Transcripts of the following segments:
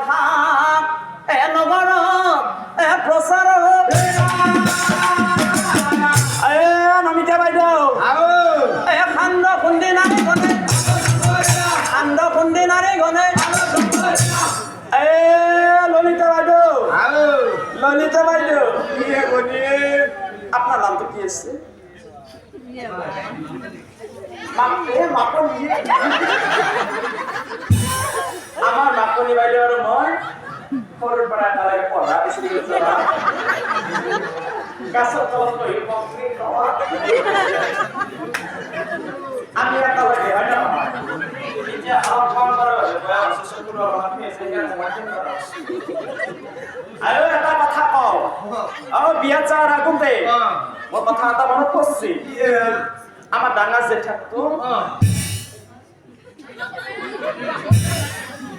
কথা এ নগৰ এ এ নমিতা বাইদেউ। এ খান্দ খুন্দি নাৰী গনে খান্দ খুন্দি নাৰী গনে এ ললিতা বাইদেউ। ললিতা বাইদেউ। আপোনাৰ নামটো কি আছে মাক- এ, আমাৰ মাকনি আৰু মই সৰুৰ পৰা একেলগে পঢ়া স্কুলত যোৱা গাছৰ তলত বহি খোৱা আমি হয় নে? নহয় এতিয়া অলপ কাম কৰা। আৰু এটা কথা কওঁ। অ বিয়াত আগতে কথা এটা মনত পৰিছে আমাৰ ডাঙৰ জেঠাকটো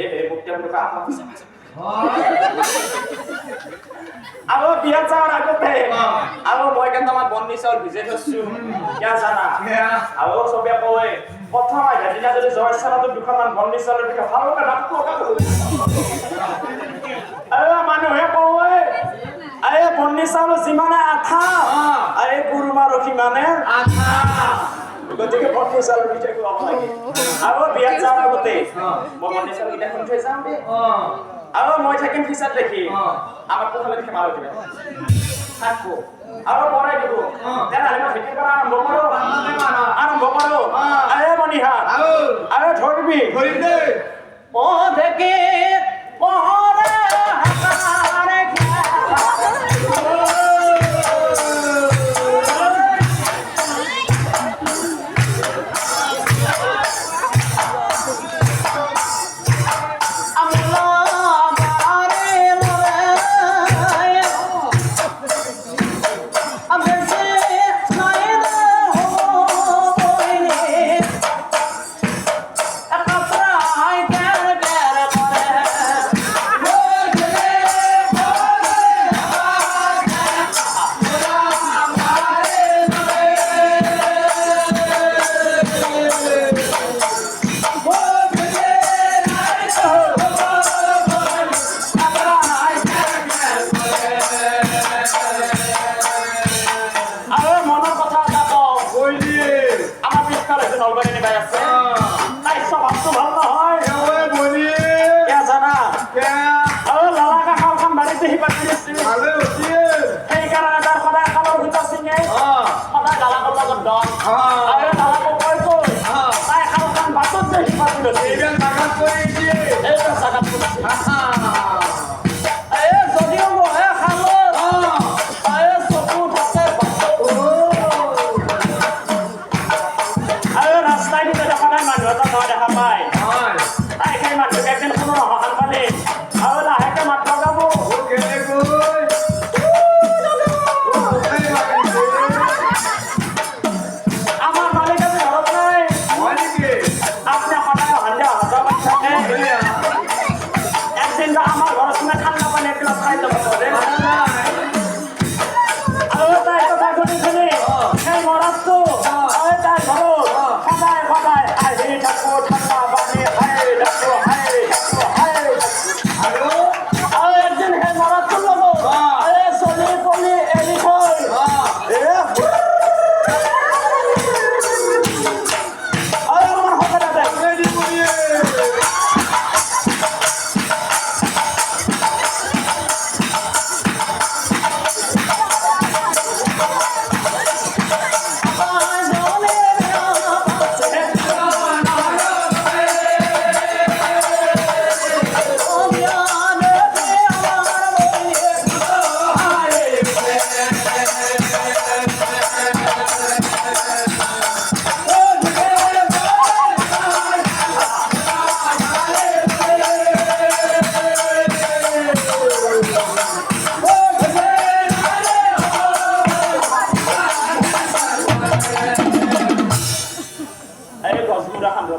এ হে মুক্তা ফুল কাম আৰু বিয়া যাৱাৰ আগতে। আৰু মই কিন্তু আমাৰ বন্নি চাউল ভিজাই থৈছো কিয় জানা? আৰু চবে কয় প্ৰথম আইধা দিনা যদি জ্বৰ চালাটো দুখনমান বন্নি চাউলৰ পিঠা ভালকে নাপো আৰু মানুহে কয় আৰে বন্নি চাউল যিমানে আঠা আৰে গুৰুমা ৰখি মানে গতিকে বন্নি চাউলৰ পিঠা খুৱাব লাগে। আৰু বিয়াত যাৱাৰ আগতে। খুন্দি থৈ আৰু মই থাকিম পিছত দেখি। আমাৰ কোনফালে দেখি মাৰো দিবা থাকব। আৰু বনাই দিব। তেনেহ'লে মই খেতি কৰা। আৰম্ভ কৰো। আৰম্ভ কৰো। আৰে মনিহা আৰে ধৰিবি। অ দেখি খালখন বাটত যে সি পাতি জাগাত কৰিছে এ যদিও মহে খালত চকু থাকে আৰু ৰাস্তাই দেখা যদি মানুহ এটা নহয় দেখা পায় সেই মানুহটোক একদিন কোনো নহা পালে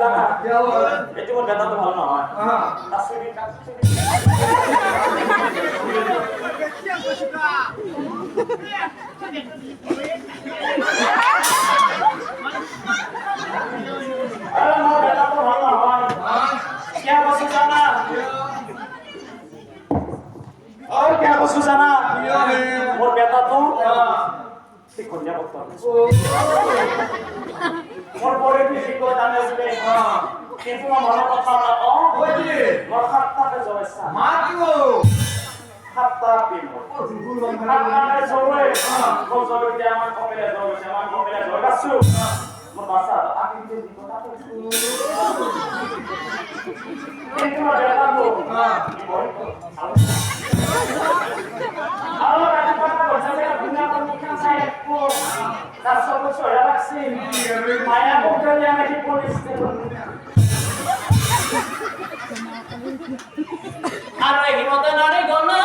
জানা এইটো মোৰ বেটাটো ভালো নহয় কাচুৰি কাচুৰি আৰু মোৰ বেটাটো ভালো নহয় কিয় কৈছো জানা আৰু কিয় কৈছো জানা মোৰ বেটাটো কন্যা পত্ৰ মোৰ পৰিৱেশ শিকিব জানে বোলে কিন্তু মনৰ কথা এটা কওঁ মোৰ সাতটাকে জয়ছা সাতটা পিন সাতটাকে জয় মোৰ জয় এতিয়া আমাৰ কপিলে জয় হৈছে আমাৰ কপিলে জয় আছো মোৰ বাচ্চা আকি দিয়ে দিব কিন্তু মোৰ বেটাটো কি কয় আৰু ৰাতিপুৱা গছৰ পৰা ধুনীয়া মুখখন চাই একো চকু চহৰা লাগছি মায়া মুখলি আমি পুলিচ আৰু সিহঁতে নাৰী গণা